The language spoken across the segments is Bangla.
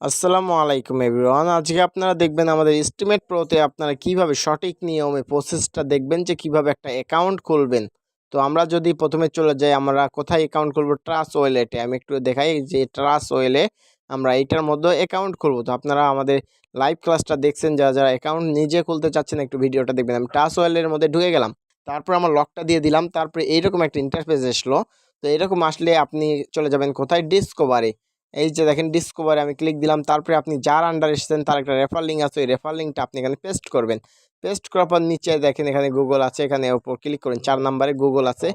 আসসালামু আলাইকুম এভরিওয়ান। আজকে আপনারা দেখবেন আমাদের এস্টিমেট প্রোতে আপনারা কীভাবে সঠিক নিয়মে প্রসেসটা দেখবেন যে কীভাবে একটা অ্যাকাউন্ট খুলবেন। তো আমরা যদি প্রথমে চলে যাই, আমরা কোথায় অ্যাকাউন্ট খুলবো? ট্রাস ওয়েলেটে আমি একটু দেখাই যে ট্রাস ওয়েলে আমরা এইটার মধ্যে অ্যাকাউন্ট খুলবো। তো আপনারা আমাদের লাইভ ক্লাসটা দেখছেন, যারা যারা অ্যাকাউন্ট নিজে খুলতে চাচ্ছেন, একটু ভিডিওটা দেখবেন। আমি ট্রাস ওয়েলের মধ্যে ঢুকে গেলাম। তারপর আমার লকটা দিয়ে দিলাম। তারপরে এইরকম একটা ইন্টারফেস আসলো তো এরকম আসলে আপনি চলে যাবেন কোথায়? ডিসকভারে এই যে দেখেন ডিসকভারে আমি ক্লিক দিলাম, তারপরে আপনি যার আন্ডার এসেছেন, তার একটা রেফার লিঙ্ক আছে, ওই রেফার লিঙ্কটা আপনি এখানে পেস্ট করবেন। পেস্ট করার পর নিচে দেখেন এখানে গুগল আছে এখানে উপর ক্লিক করুন চার নাম্বারে গুগল আছে।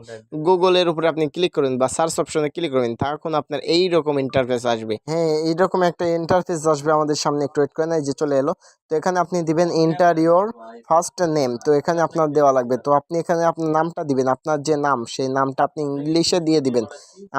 গুগলের উপরে আপনি ক্লিক করুন বা সার্চ অপশনে ক্লিক করবেন তখন আপনার এই রকম ইন্টারফেস আসবে। হ্যাঁ এইরকম একটা ইন্টারফেস আসবে আমাদের সামনে একটু ওয়েট করেন এই যে চলে এলো। তো এখানে আপনি দিবেন ইন্টার ইয়োর ফার্স্ট নেম তো এখানে আপনার দেওয়া লাগবে। তো আপনি এখানে আপনার নামটা দিবেন আপনার যে নাম সেই নামটা আপনি ইংলিশে দিয়ে দিবেন।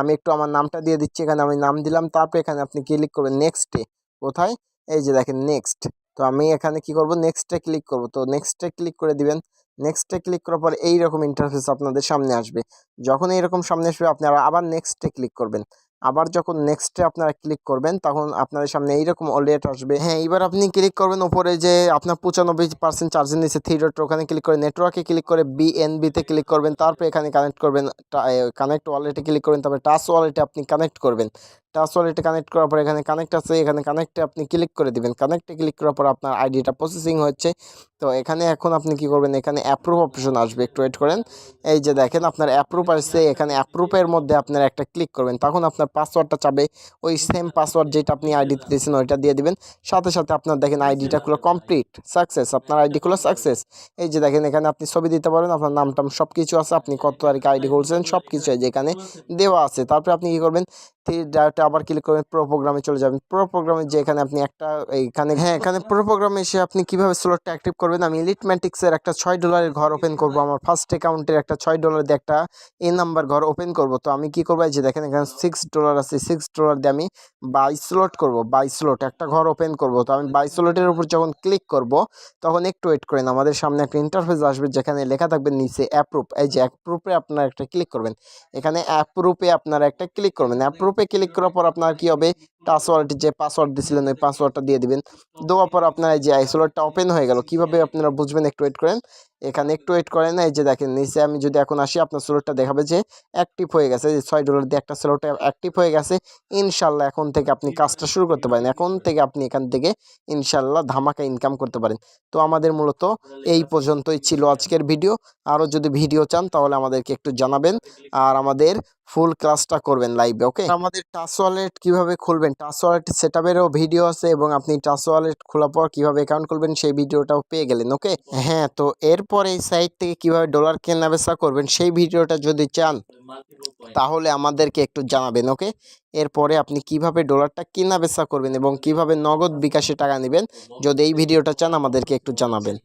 আমি একটু আমার নামটা দিয়ে দিচ্ছি এখানে আমি নাম দিলাম তারপরে এখানে আপনি ক্লিক করবেন নেক্সটে কোথায়? এই যে দেখেন নেক্সট তো আমি এখানে কি করব? নেক্সটে ক্লিক করব। তো নেক্সটে ক্লিক করে দিবেন। নেক্সটে ক্লিক করার পর এইরকম ইন্টারফেস আপনাদের সামনে আসবে। যখন এইরকম সামনে আসবে, আপনারা আবার নেক্সটে ক্লিক করবেন। আবার যখন নেক্সটে আপনারা ক্লিক করবেন, তখন আপনাদের সামনে এইরকম অলরেট আসবে। হ্যাঁ এবার আপনি ক্লিক করবেন উপরে যে আপনার পঁচানব্বই পার্সেন্ট চার্জের নিচে থ্রি ডট ওখানে ক্লিক করে নেটওয়ার্কে ক্লিক করে বিএনবিতে ক্লিক করবেন। তারপরে এখানে কানেক্ট করবেন কানেক্ট ওয়ালেটে ক্লিক করবেন। তারপরে টাচ ওয়ালেটে আপনি কানেক্ট করবেন। টাচ ওয়ালেটে কানেক্ট করার পর এখানে কানেক্ট আছে, এখানে কানেক্টে আপনি ক্লিক করে দিবেন। কানেক্টে ক্লিক করার পর আপনার আইডিটা প্রসেসিং হচ্ছে। তো এখানে এখন আপনি কি করবেন? এখানে অ্যাপ্রুভ অপশন আসবে। একটু ওয়েট করেন। এই যে দেখেন আপনার অ্যাপ্রুভ আসছে, এখানে অ্যাপ্রুভের মধ্যে আপনার একটা ক্লিক করবেন। তখন আপনার পাসওয়ার্ডটা চাবে। ওই সেম পাসওয়ার্ড যেটা আপনি আইডিতে দিয়েছেন, ওইটা দিয়ে দিবেন। সাথে সাথে আপনার দেখেন আইডিটা খুলো কমপ্লিট সাকসেস আপনার আইডি খুলো সাকসেস এই যে দেখেন, এখানে আপনি ছবি দিতে পারেন, আপনার নাম টাম সব কিছু আছে, আপনি কত তারিখে আইডি খুলছেন সব কিছু যে এখানে দেওয়া আছে। তারপরে আপনি কী করবেন? আবার ক্লিক করবেন প্রো প্রোগ্রামে চলে যাবেন। প্রো প্রোগ্রামে যে এখানে আপনি একটা, এইখানে হ্যাঁ এখানে প্রো প্রোগ্রামে এসে আপনি কীভাবে স্লটটা অ্যাক্টিভ করবেন? আমি ইলিট ম্যাটিক্সের একটা ছয় ডলারের ঘর ওপেন করব। আমার ফার্স্ট অ্যাকাউন্টের একটা ছয় ডলার দিয়ে একটা এ নাম্বার ঘর ওপেন করব। তো আমি কি করব? যে দেখেন এখানে সিক্স ডলার আছে। সিক্স ডলার দিয়ে আমি বাই স্লট করব। বাই স্লট একটা ঘর ওপেন করব। তো আমি বাই স্লটের উপর যখন ক্লিক করব, তখন একটু ওয়েট করেন। আমাদের সামনে একটা ইন্টারফেস আসবে যেখানে লেখা থাকবে নিচে অ্যাপ্রুভ এই যে অ্যাপ্রুভে আপনারা একটা ক্লিক করবেন। এখানে অ্যাপ্রুভে আপনারা একটা ক্লিক করবেন। অ্যাপ্রুভে ক্লিক করার পর আপনার কি হবে? পাসওয়ার্ড যে পাসওয়ার্ড দিয়েছিলেন ওই পাসওয়ার্ডটা দিয়ে দিবেন। দেওয়ার পর আপনার যে আইসোলেটটা ওপেন হয়ে গেল। কীভাবে আপনারা বুঝবেন? একটু ওয়েট করেন। এখানে একটু ওয়েট করেন এই যে দেখেন নিচে আমি যদি এখন আসি আপনার স্লোটটা দেখাবে যে অ্যাক্টিভ হয়ে গেছে যে ছয় ডলার দিয়ে একটা স্লোটে অ্যাক্টিভ হয়ে গেছে ইনশাল্লাহ এখন থেকে আপনি কাজটা শুরু করতে পারেন। এখন থেকে আপনি এখান থেকে ইনশাল্লাহ ধামাকা ইনকাম করতে পারেন। তো আমাদের মূলত এই পর্যন্তই ছিল আজকের ভিডিও আরও যদি ভিডিও চান তাহলে আমাদেরকে একটু জানাবেন আর আমাদের ফুল ক্লাসটা করবেন লাইভে ওকে আমাদের টাচ ওয়ালেট কীভাবে খুলবেন? টাচ ওয়ালেট সেট ভিডিও আছে এবং আপনি টাচ ওয়ালেট খোলার পর কীভাবে অ্যাকাউন্ট খুলবেন সেই ভিডিওটাও পেয়ে গেলেন ওকে হ্যাঁ তো এরপর এই সাইট থেকে কীভাবে ডলার কেনা বেচা করবেন, সেই ভিডিওটা যদি চান, তাহলে আমাদেরকে একটু জানাবেন ওকে এরপরে আপনি কীভাবে ডলারটা কেনা বেচা করবেন এবং কীভাবে নগদ বিকাশে টাকা নেবেন, যদি এই ভিডিওটা চান, আমাদেরকে একটু জানাবেন।